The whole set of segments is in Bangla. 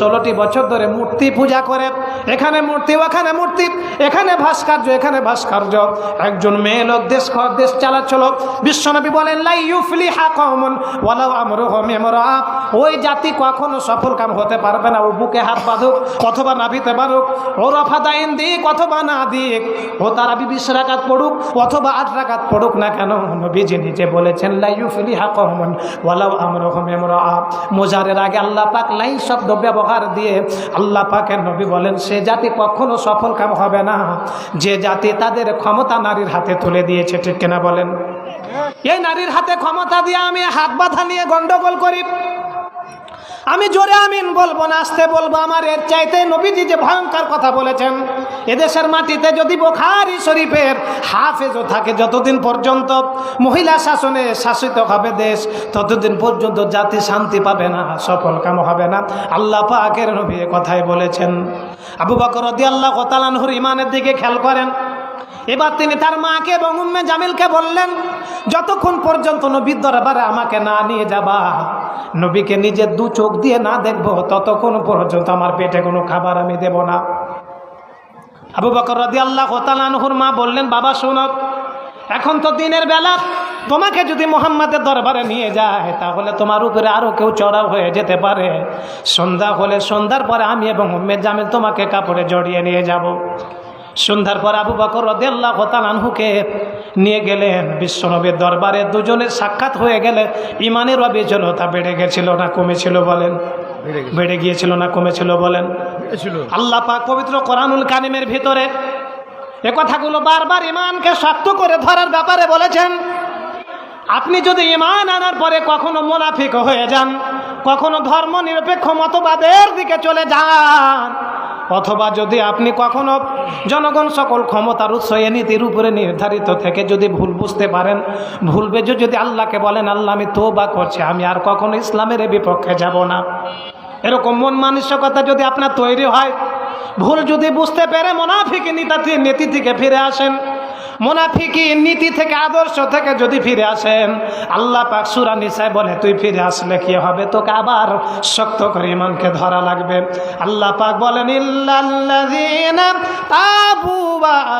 ষোলোটি বছর ধরে মূর্তি পূজা করে। এখানে মূর্তি, ওখানে মূর্তি, এখানে ভাস্কর্য এখানে ভাস্কর্য। একজন মেয়ে লোক দেশ দেশ চালাচ্ছিল বিশ্বনবী বলেন লাই ইউফলি হা কমন ওয়ালাও আমরু হমেমরা ওই জাতি কখনো সফল কাম হতে পারবে না। ও বুকে হাত বাঁধুক, অথবা নাভিতে বাঁধুক ও রফা দাইন দিক অথবা না দিক ও তারা বিশ রাকাত পড়ুক, অথবা আট রাকাত পড়ুক না কেন? নবীজি নিজে বলেছেন লাই ইউফলি হা কমন ওয়ালাও আমরু হমেমরা মোজারের আগে আল্লাহ পাক লাই শব্দ ব্যবহার দিয়ে আল্লাহ পাকের নবী বলেন, সে জাতি কখনো সফল কাম হবে না। যে জাতি তাদের ক্ষমতা নারীর হাতে তুলে দিয়েছে, ঠিক কিনা বলেন? এই নারীর হাতে ক্ষমতা দিয়ে আমি হাত বাঁধা নিয়ে গন্ডগোল করি। আমি জোরে আমিন বলব না, আসতে বলব আমার। এর চাইতে নবীজি যে ভয়ঙ্কর কথা বলেছেন, এদেশের মাটিতে যদি বোখারি শরীফের হাফেজও থাকে যতদিন পর্যন্ত মহিলা শাসনে শাসিত হবে দেশ, ততদিন পর্যন্ত জাতি শান্তি পাবে না, সফল কাম হবে না। আল্লাহ পাকের নবী কথাই বলেছেন। আবু বকর রদি আল্লাহ কোতালানহুর ইমানের দিকে খেয়াল করেন। এবার তিনি তার মাকে এবং উম্মে জামিলকে বললেন, যতক্ষণ পর্যন্ত নবীর দরবারে আমাকে না নিয়ে যাবা নবীকে নিজের দু চোখ দিয়ে না দেখব, ততক্ষণ পর্যন্ত আমার পেটে কোনো খাবার আমি দেব না। আবু বকর রদি আল্লাহ তালানহুর মা বললেন, বাবা শোনক এখন তো দিনের বেলা, তোমাকে যদি মোহাম্মদের দরবারে নিয়ে যায়, তাহলে তোমার উপরে আরও কেউ চড়াও হয়ে যেতে পারে। সন্ধ্যা হলে সন্ধ্যার পরে আমি এবং উম্মে জামিল তোমাকে কাপড়ে জড়িয়ে নিয়ে যাব। সন্ধ্যার পর আবু বকর রদেল্লাহ তালানহুকে নিয়ে গেলেন। বিশ্বনবীর দরবারে দুজনের সাক্ষাৎ হয়ে গেলে ইমানের অবিচলতা বেড়ে গেছিল না কমেছিল বলেন? বেড়ে গিয়েছিল না কমেছিল বলেন? আল্লাহ পাক পবিত্র কোরআনুল কানিমের ভিতরে এ কথাগুলো বারবার ইমানকে শক্ত করে ধরার ব্যাপারে বলেছেন। আপনি যদি ইমান আনার পরে কখনো মোনাফিক হয়ে যান কখনো ধর্ম নিরপেক্ষ মতবাদের দিকে চলে যান অথবা যদি আপনি কখনো জনগণ সকল ক্ষমতার উৎস এ নীতির উপরে নির্ধারিত থেকে যদি ভুল বুঝতে পারেন, ভুল বেজে যদি আল্লাহকে বলেন, আল্লাহ, আমি তো বা করছি, আমি আর কখনো ইসলামের বিপক্ষে যাব না। এরকম মন মানসিকতা যদি আপনার তৈরি হয়, ভুল যদি বুঝতে পেরে মোনাফিক নেতা নীতি থেকে ফিরে আসেন মোনাফিকি নীতি থেকে, আদর্শ থেকে যদি ফিরে আসেন, আল্লাহ পাক সুরা নিসায় বলে, তুই ফিরে আসলে কি হবে? তোকে আবার শক্ত করে ইমানকে ধরা লাগবে। আল্লাহ পাক বলেন, ইল্লাল্লাযীনা তাবু ওয়া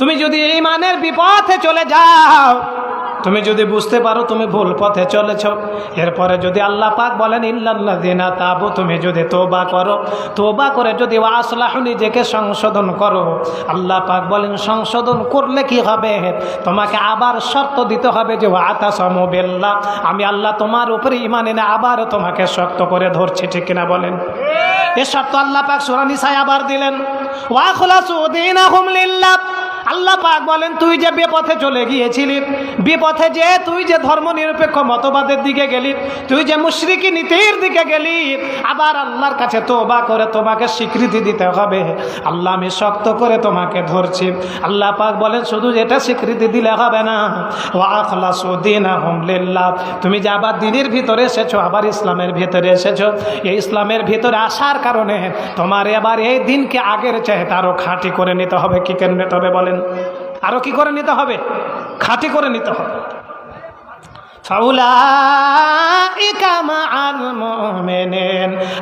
তুমি যদি ইমানের বিপথে চলে যাও, তুমি যদি বুঝতে পারো তুমি ভুল পথে চলেছ, এরপরে যদি আল্লাহ পাক বলেন, ইল্লাল্লাযিনা তাবু তুমি যদি তোবা করো, তোবা করে যদি আসলাহ নিজেকে সংশোধন করো, আল্লাহ পাক বলেন, সংশোধন করলে কি হবে? তোমাকে আবার শর্ত দিতে হবে যে আতাসমু বিল্লাহ আমি আল্লাহ তোমার উপরে ইমান এনে আবার তোমাকে শক্ত করে ধরছি, ঠিক কিনা বলেন? এ শর্ত আল্লাহ পাক সূরা নিসায় আবার দিলেন, ওয়া খুলাসু দীনাহুম লিল্লাহ আল্লাহ পাক বলেন, তুই যে বেপথে চলে গিয়েছিলি, বিপথে যে তুই যে ধর্ম নিরপেক্ষ মতবাদের দিকে গেলি, তুই যে মুশরিকি নীতির দিকে গেলি, আবার আল্লাহর কাছে তোবা করে তোমাকে স্বীকৃতি দিতে হবে। আল্লাহ, আমি শক্ত করে তোমাকে ধরছি। আল্লাহ পাক বলেন, শুধু এটা স্বীকৃতি দিলে হবে না। ও আখলা সুদিন আহমলিল্লাহ তুমি যে আবার দিনের ভিতরে এসেছ, আবার ইসলামের ভিতরে এসেছ। এই ইসলামের ভিতরে আসার কারণে তোমার এবার এই দিনকে আগের চাইতে তারও খাঁটি করে নিতে হবে। কি করে নিতে হবে বলেন? আরও কি করে নিতে হবে? খাঁটি করে নিতে হবে।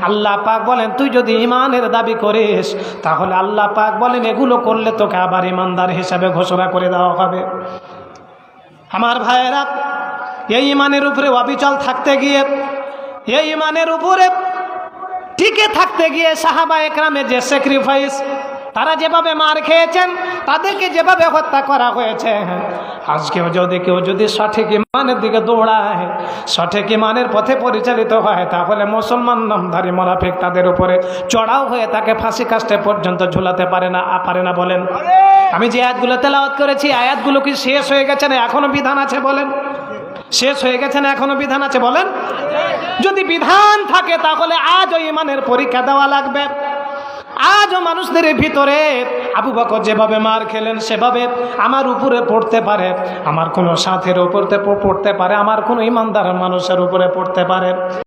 আল্লাহ পাক বলেন, তুই যদি ইমানের দাবি করিস, তাহলে আল্লাহ পাক বলেন, এগুলো করলে তোকে আবার ইমানদার হিসাবে ঘোষণা করে দেওয়া হবে। আমার ভাইয়েরা, এই ইমানের উপরে অবিচল থাকতে গিয়ে, এই ইমানের উপরে টিকে থাকতে গিয়ে সাহাবা একরামের যে স্যাক্রিফাইস তারা যেভাবে মার খেয়েছেন, তাদেরকে যেভাবে হত্যা করা হয়েছে। আজকেও যদি কেউ যদি সঠিক ইমানের দিকে দৌড়ায়, সঠিক ইমানের পথে পরিচালিত হয়, তাহলে মুসলমান নামধারী মোনাফিক তাদের উপরে চড়াও হয়ে তাকে ফাঁসি কাস্টে পর্যন্ত ঝুলাতে পারে না পারে না বলেন। আমি যে আয়াতগুলো তেলাওয়াত করেছি আয়াতগুলো কি শেষ হয়ে গেছে না এখনও বিধান আছে বলেন? শেষ হয়ে গেছে না এখনও বিধান আছে বলেন? যদি বিধান থাকে, তাহলে আজ ওই ইমানের পরীক্ষা দেওয়া লাগবে। আজও মানুষদের ভিতরে আবু বকর যেভাবে মার খেলেন, সেভাবে আমার উপরে পড়তে পারে, আমার কোনো সাথের উপরতে পড়তে পারে, আমার কোনো ইমানদার মানুষের উপরে পড়তে পারে।